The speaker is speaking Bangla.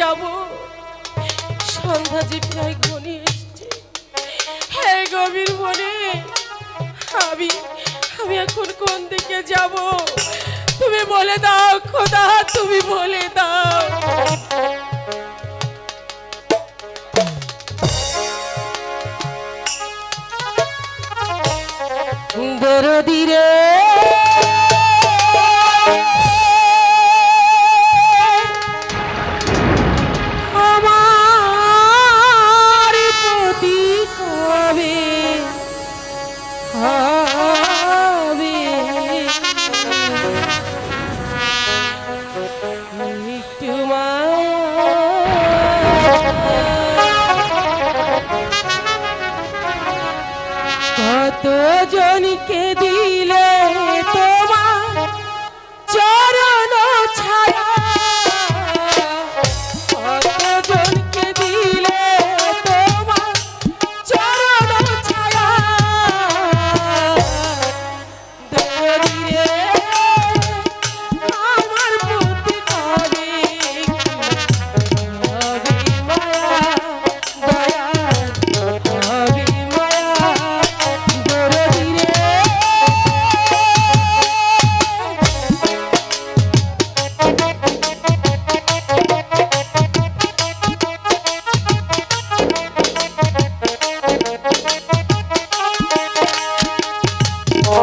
যাব। সন্ধ্যা যে প্রায় ঘনি এসছে, হে গভীর মনে আমি আমি এখন কোন দিকে যাব? তুমি বলে দাও খোদা, তুমি বলে দাও। জনকে দিলে